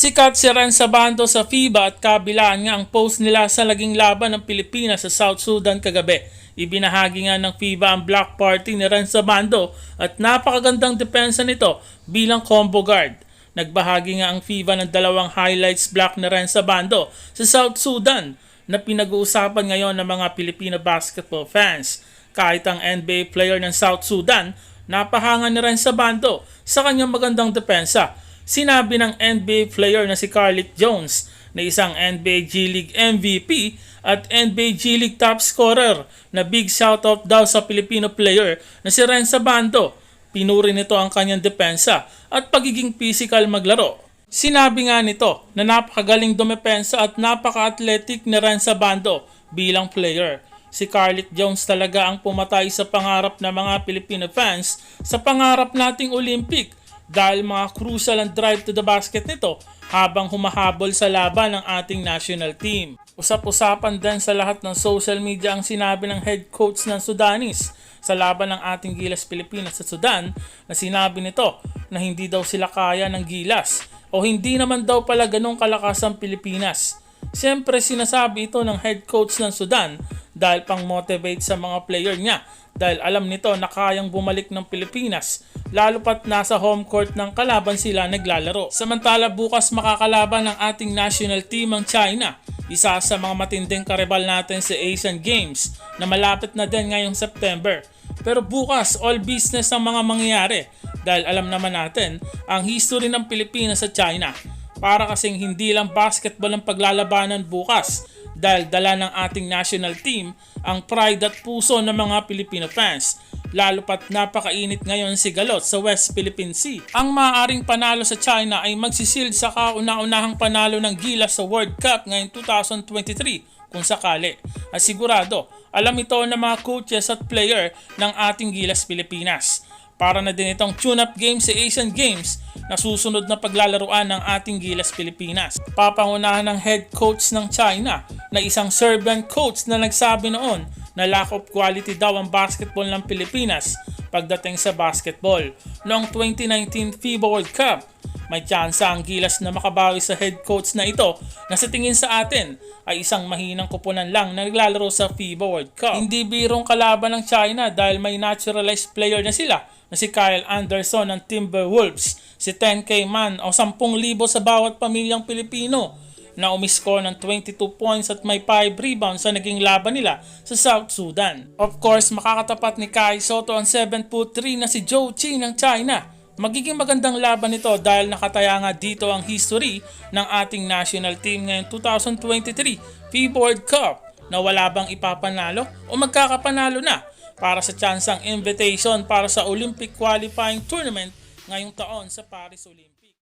Sikat si Ren Sabando sa FIBA at kabilaan nga ang post nila sa laging laban ng Pilipinas sa South Sudan kagabi. Ibinahagi nga ng FIBA ang block party ni Ren Sabando at napakagandang depensa nito bilang combo guard. Nagbahagi nga ang FIBA ng dalawang highlights block ni Ren Sabando sa South Sudan na pinag-uusapan ngayon ng mga Filipino basketball fans. Kahit ang NBA player ng South Sudan, napahanga ni Ren Sabando sa kanyang magandang depensa. Sinabi ng NBA player na si Carlick Jones na isang NBA G League MVP at NBA G League top scorer na big shoutout daw sa Filipino player na si Ren Sabando. Pinuri nito ang kanyang depensa at pagiging physical maglaro. Sinabi nga nito na napakagaling dumepensa at napaka-athletic ni Ren Sabando bilang player. Si Carlick Jones talaga ang pumatay sa pangarap ng mga Filipino fans sa pangarap nating Olympic dahil mga crucial ang drive to the basket nito habang humahabol sa laban ng ating national team. Usap-usapan din sa lahat ng social media ang sinabi ng head coach ng Sudanis sa laban ng ating Gilas Pilipinas sa Sudan na sinabi nito na hindi daw sila kaya ng Gilas o hindi naman daw pala ganong kalakas ang Pilipinas. Siyempre sinasabi ito ng head coach ng Sudan dahil pang motivate sa mga player niya dahil alam nito na kayang bumalik ng Pilipinas lalo pat nasa home court ng kalaban sila naglalaro. Samantala bukas makakalaban ng ating national team ang China, isa sa mga matinding karibal natin sa Asian Games na malapit na din ngayong September. Pero bukas all business ang mga mangyayari dahil alam naman natin ang history ng Pilipinas sa China. Para kasing hindi lang basketball ang paglalabanan bukas dahil dala ng ating national team ang pride at puso ng mga Filipino fans. Lalo pat napakainit ngayon si Galot sa West Philippine Sea. Ang maaaring panalo sa China ay magsisilid sa kauna-unahang panalo ng Gilas sa World Cup ngayong 2023 kung sakali. At sigurado, alam ito ng mga coaches at player ng ating Gilas Pilipinas. Para na din itong tune-up game sa Asian Games na susunod na paglalaruan ng ating Gilas Pilipinas. Papangunahan ng head coach ng China na isang Serbian coach na nagsabi noon na lack of quality daw ang basketball ng Pilipinas pagdating sa basketball. Noong 2019 FIBA World Cup, may tsansa ang Gilas na makabawi sa head coach na ito na sa tingin sa atin ay isang mahinang kupunan lang na naglalaro sa FIBA World Cup. Hindi birong kalaban ng China dahil may naturalized player na sila na si Kyle Anderson ng Timberwolves, si 10K man o 10,000 sa bawat pamilyang Pilipino na umiskor ng 22 points at may 5 rebounds sa naging laban nila sa South Sudan. Of course, makakatapat ni Kai Soto ang 7'3 na si Zhou Qi ng China. Magiging magandang laban ito dahil nakataya nga dito ang history ng ating national team ngayong 2023 FIBA World Cup na wala bang ipapanalo o magkakapanalo na para sa tsansang invitation para sa Olympic qualifying tournament ngayong taon sa Paris Olympics.